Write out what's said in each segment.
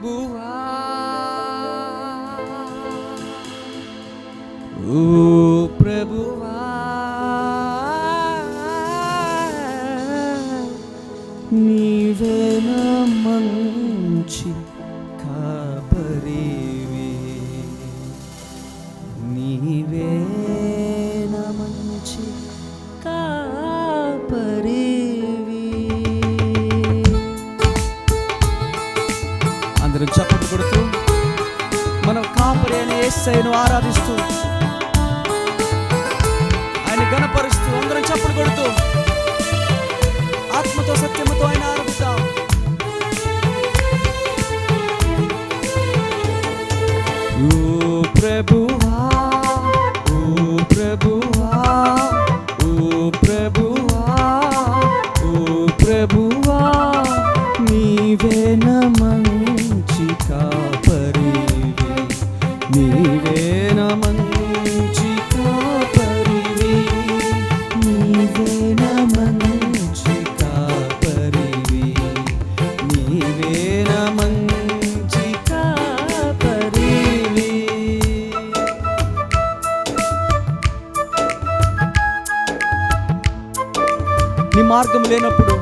buah. Ooh. ఏసైను ఆరాధిస్తూ ఆయన గణపరుస్తూ అందరం చప్పుడు కొడుతూ ఆత్మతో సత్యముతో ఆయన ఆరాధిస్తాం ప్రభు ప్రభు నీ మార్గం లేనప్పుడు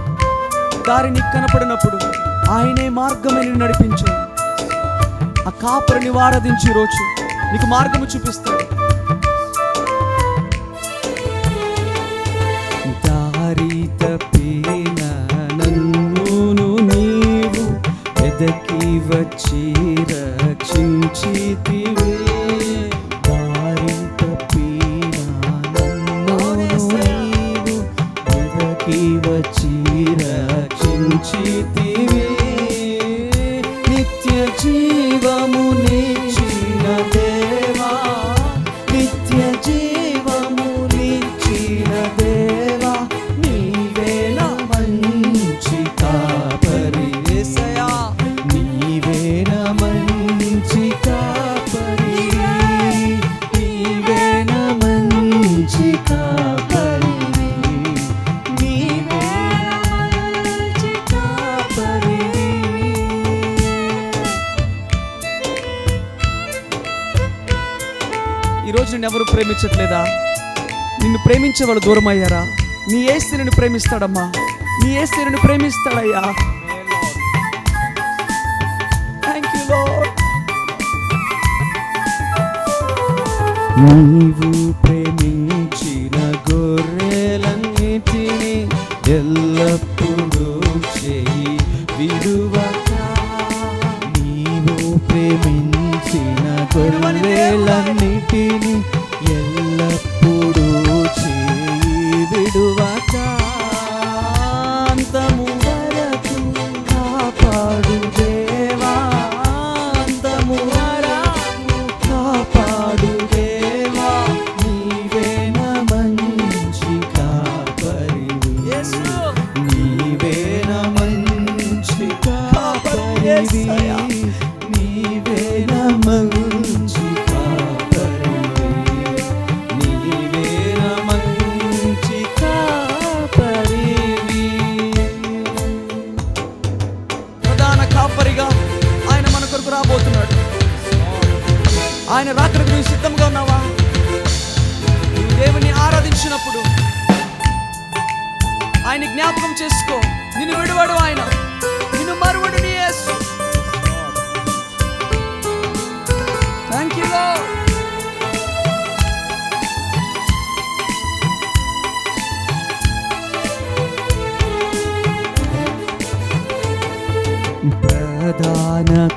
దారి నీకు కనపడినప్పుడు ఆయనే మార్గమే నిన్ను నడిపించు. ఆ కాపరిని వారధించి రోజు. నీకు మార్గము చూపిస్తాడు. ఈరోజు నేను ఎవరు ప్రేమించట్లేదా? నిన్ను ప్రేమించే వాళ్ళు దూరం అయ్యారా నీ ఏ స్త్రీని ప్రేమిస్తాడమ్మా. నీ ఏ స్త్రీని ప్రేమిస్తాడయ్యా. నీవు ప్రేమి bikini ఆయన జ్ఞాపకం చేసుకో. నిన్ను విడవడు ఆయన. నిన్ను మరువడు నీ యేసు. థ్యాంక్ యూ ప్రధాన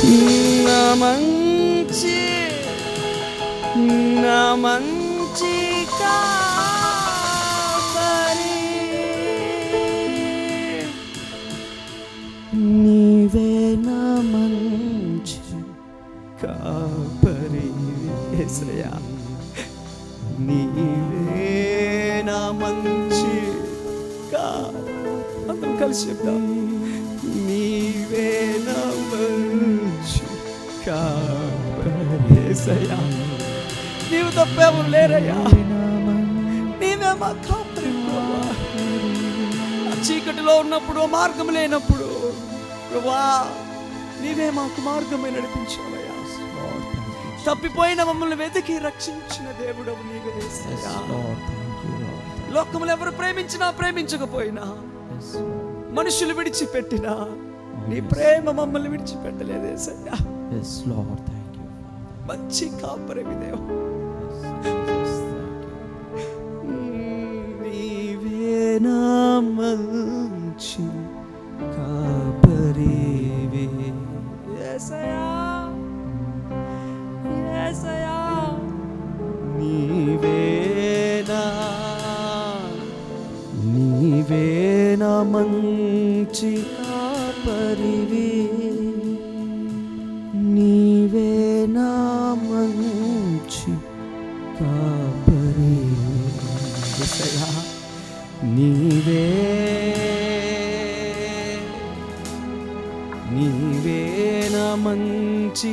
నా మంచి నా మంచి కాపరి. నీవే నా మంచి కాపరి యేసయ్యా నీవే నా మంచి కా అందరం కలిసి చెప్తాం యేసయ్యా నీవు తప్పెవరు లేరయ్యా. నీవే మా కాపరి చీకటిలో ఉన్నప్పుడు మార్గం లేనప్పుడు ప్రభా నీవే మాకు మార్గమే నడిపించావయ్యా. తప్పిపోయిన మమ్మల్ని వెతికి రక్షించిన దేవుడవు నీవే. లోకములు ఎవరు ప్రేమించినా ప్రేమించకపోయినా మనుషులు విడిచిపెట్టినా నీ ప్రేమ మమ్మల్ని విడిచిపెట్టలేదు మంచి కాపురవి దేవా. నీవే నా మంచి కాపరివి. యేసయ్యా యేసయ్యా మంచి కాపరివి. నీవే నా మంచి